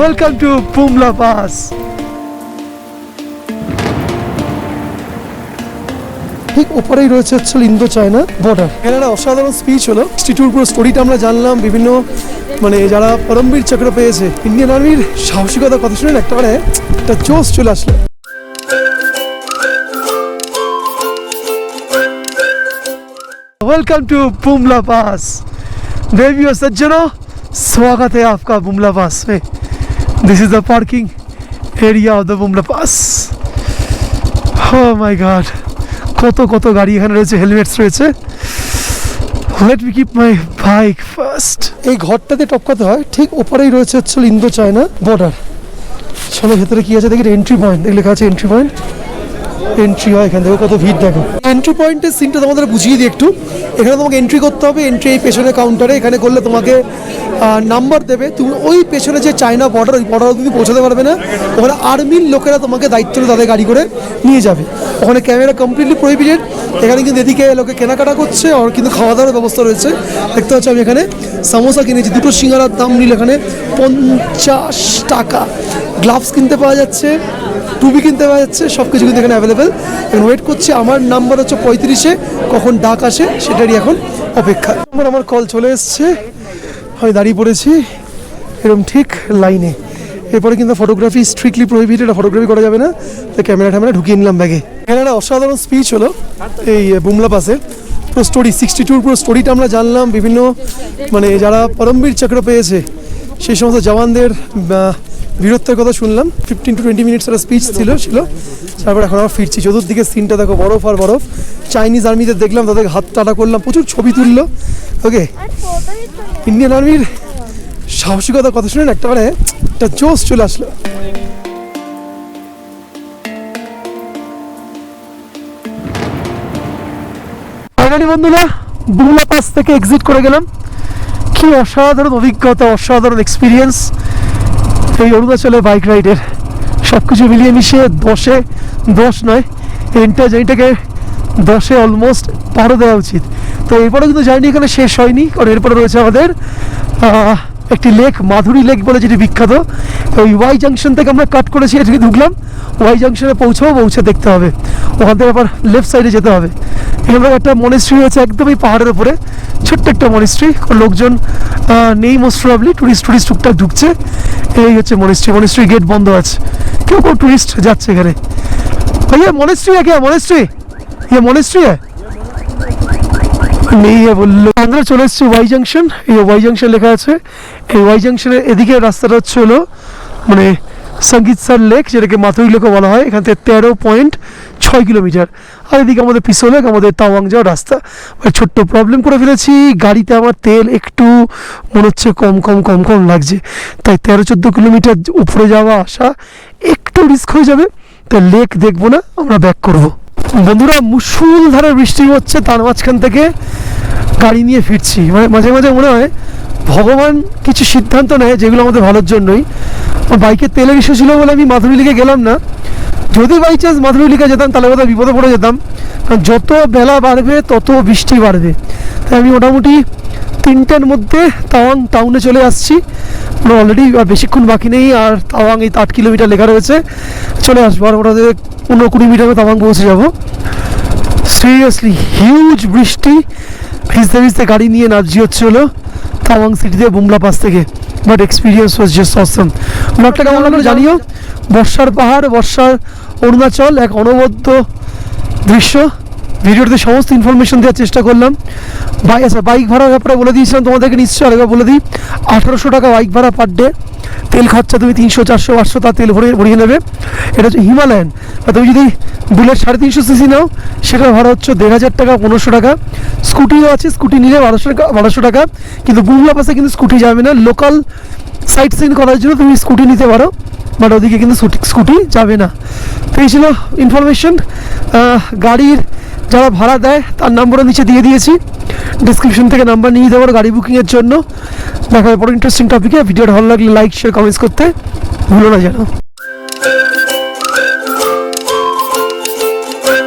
Welcome to Pumla Pass. ঠিক ওপরেই রয়েছে হচ্ছে ইন্দো চায়না বর্ডার এখানে একটা অসাধারণ স্পিচ হলো ইনস্টিটিউট পুরো স্টোরিটা আমরা জানলাম বিভিন্ন মানে যারা পরমবীর চক্র পেয়েছে ইন্ডিয়ান আর্মির সাহসিকতা কথা শুনে না একেবারে একটা জোশ চলে আসলো वेलकम टू बुमला पास देवी और सज्जनों स्वागत है आपका बुमला पास में This is the parking area of the Bumla Pass. Oh my god. কত কত গাড়ি এখানে রয়েছে হেলমেটস রয়েছে। Let we keep my bike first এই ঘরটাতে টপকাতে হয়, ঠিক ওপরেই রয়েছে হচ্ছে ইন্দো চায়না বর্ডার চলো, ভেতরে কি আছে দেখি এন্ট্রি পয়েন্ট দেখলে লেখা আছে এন্ট্রি পয়েন্ট এন্ট্রি হয় এখান থেকে, কত ভিড় দেখো। এন্ট্রি পয়েন্টের সিনটা তোমাদের বুঝিয়ে দিই একটু। এখানে তোমাকে এন্ট্রি করতে হবে এন্ট্রি এই পেছনে কাউন্টারে এখানে করলে তোমাকে নাম্বার দেবে। তুমি ওই পেছনে যে চায়না বর্ডার ওই বর্ডার তুমি পৌঁছাতে পারবে না। ওখানে আর্মির লোকেরা তোমাকে দায়িত্ব তাদের গাড়ি করে নিয়ে যাবে। ওখানে ক্যামেরা কমপ্লিটলি প্রহিবিটেড এখানে কিন্তু এদিকে লোকে কেনাকাটা করছে, আর কিন্তু খাওয়া দাওয়ার ব্যবস্থা রয়েছে। দেখতে পাচ্ছি আমি এখানে সামোসা কিনেছি। দুটো সিঙ্গারার দাম নিল এখানে পঞ্চাশ টাকা। গ্লাভস কিনতে পাওয়া যাচ্ছে। টুপি কিনতে পাওয়া যাচ্ছে সব কিছু কিন্তু এখানে অ্যাভেলেবেল এখন ওয়েট করছি, আমার নাম্বার হচ্ছে পঁয়ত্রিশে, কখন ডাক আসে সেটারই এখন অপেক্ষা। আমার আমার কল চলে এসছে আমি দাঁড়িয়ে পড়েছি এরকম ঠিক লাইনে এরপরে কিন্তু ফটোগ্রাফি স্ট্রিক্টলি প্রহিবিটেড ফটোগ্রাফি করা যাবে না, তাই ক্যামেরা ট্যামেরা ঢুকিয়ে নিলাম ব্যাগে এখানে একটা অসাধারণ স্পিচ হলো, এই বুমলা পাসে পুরো স্টোরি সিক্সটি টুর পুরো স্টোরিটা আমরা জানলাম, বিভিন্ন মানে যারা পরমবীর চক্র পেয়েছে, সেই সমস্ত জওয়ানদের বীরত্বের কথা শুনলাম। ফিফটিন টু টোয়েন্টি মিনিটস একটা স্পিচ ছিল ছিল। তারপর এখন আমরা ফিরছি। চতুর্দিকে সিনটা দেখো, বরফ আর বরফ। চাইনিজ আর্মিদের দেখলাম, তাদের হাত টাটা করলাম, প্রচুর ছবি তুললো। ওকে ইন্ডিয়ান আর্মির সাহসিকতার কথা শুনে না একেবারে একটা জোশ চলে আসলো। ফাইনালি বন্ধুরা বুমলা পাস থেকে এক্সিট করে গেলাম। কি অসাধারণ অভিজ্ঞতা, অসাধারণ এক্সপিরিয়েন্স এই অরুণাচলে বাইক রাইডের সব কিছু মিলিয়ে মিশিয়ে দশে, দশ নয় এন্টার জার্নিটাকে দশে অলমোস্ট পারো দেওয়া উচিত। তো এরপরে কিন্তু জার্নি এখানে শেষ হয়নি, কারণ এরপরে রয়েছে আমাদের একটি লেক, মাধুরী লেক বলে যেটি বিখ্যাত। ওই ওয়াই জাংশন থেকে আমরা কাট করেছি, এটাকে ঢুকলাম। ওয়াই জাংশনে পৌঁছাবো, পৌঁছে দেখতে হবে। ওখান থেকে আবার লেফট সাইডে যেতে হবে। এখানে একটা মনিস্ট্রি হয়েছে একদমই পাহাড়ের উপরে। ছোট্ট একটা মনিস্ট্রি লোকজন নেই মোস্ট প্রবলি টুরিস্ট টুরিস্ট টুকটাক ঢুকছে। এই হচ্ছে মনিস্ট্রি মনিস্ট্রি গেট বন্ধ আছে। কেউ কেউ টুরিস্ট যাচ্ছে এখানে। ভাইয়া মনিস্ট্রি হ্যাঁ মনিস্ট্রি ইয়ে মনিস্ট্রি হ্যাঁ নেই বলল। আমরা চলে এসেছি ওয়াই জাংশন এই ওয়াই জাংশন লেখা আছে। এই ওয়াই জাংশনের এদিকে রাস্তাটা হচ্ছে হলো মানে সঙ্গীতসার লেক, যেটাকে মাথুরি লেকও বলা হয়। এখান থেকে তেরো পয়েন্ট ছয় কিলোমিটার। আর এদিকে আমাদের পিসো লেক, আমাদের তাওয়াং যাওয়ার রাস্তা। ছোট্ট প্রবলেম করে ফেলেছি। গাড়িতে আমার তেল একটু, মনে হচ্ছে কম কম কম কম লাগছে। তাই তেরো চোদ্দ কিলোমিটার উপরে যাওয়া আসা একটু রিস্ক হয়ে যাবে। তাই লেক দেখব না, আমরা ব্যাক করব। বন্ধুরা মুসুলধারে বৃষ্টি হচ্ছে, তার মাঝখান থেকে গাড়ি নিয়ে ফিরছি। মানে মাঝে মাঝে মনে হয় ভগবান কিছু সিদ্ধান্ত নেয় যেগুলো আমাদের ভালোর জন্যই। বাইকের তেলের ইস্যু ছিল বলে আমি মাধুরী লিগে গেলাম না। যদি বাই চান্স মাধুরী লিগে যেতাম, তাহলে বোধহয় বিপদে পড়ে যেতাম। কারণ যত বেলা বাড়বে, তত বৃষ্টি বাড়বে। তাই আমি মোটামুটি তিনটের মধ্যে তাওয়াং টাউনে চলে আসছি। অলরেডি বেশিক্ষণ বাকি নেই, আর তাওয়াং এই আট কিলোমিটার লেখা রয়েছে। চলে আসব। আর ওটা পনেরো কুড়ি মিটারে তামাং পৌঁছে যাব। সিরিয়াসলি হিউজ বৃষ্টি। ভিজতে ভিজতে গাড়ি নিয়ে নাচজি হচ্ছে হলো তাওয়াং সিটিতে বুমলা পাস থেকে। But experience was just awesome ব্লগটা কেমন লাগল জানিও। বর্ষার পাহাড়, বর্ষার অরুণাচল, এক অনবদ্য দৃশ্য। ভিডিওতে সমস্ত ইনফরমেশন দেওয়ার চেষ্টা করলাম। বাই আচ্ছা বাইক ভাড়ার ব্যাপারে বলে দিয়েছিলাম তোমাদেরকে নিশ্চয়ই আরেকবার বলে দিই। আঠারোশো টাকা বাইক ভাড়া পার ডে তেল খরচা তুমি তিনশো, চারশো, পাঁচশো, তার তেল ভরে ভরিয়ে নেবে। এটা হচ্ছে হিমালয়ান। আর তুমি যদি বুলেট সাড়ে তিনশো সিসি নাও, সেটার ভাড়া হচ্ছে দেড় হাজার টাকা, পনেরোশো টাকা। স্কুটিও আছে, স্কুটি নিলে বারোশো টাকা বারোশো টাকা। কিন্তু বুমলা পাশে কিন্তু স্কুটি যাবে না। লোকাল সাইট সিন করার জন্য তুমি স্কুটি নিতে পারো। বাট ওদিকে কিন্তু স্কুটি যাবে না। তো এই ছিল ইনফরমেশন গাড়ির যারা ভাড়া দেয়, তার নাম্বারও নিচে দিয়ে দিয়েছি। ডিসক্রিপশন থেকে নাম্বার নিয়ে দেবো গাড়ি বুকিংয়ের জন্য। দেখা বড় ইন্টারেস্টিং টপিকে ভিডিওটা ভালো লাগলে লাইক শেয়ার কমেন্টস করতে ভুলো না যেন।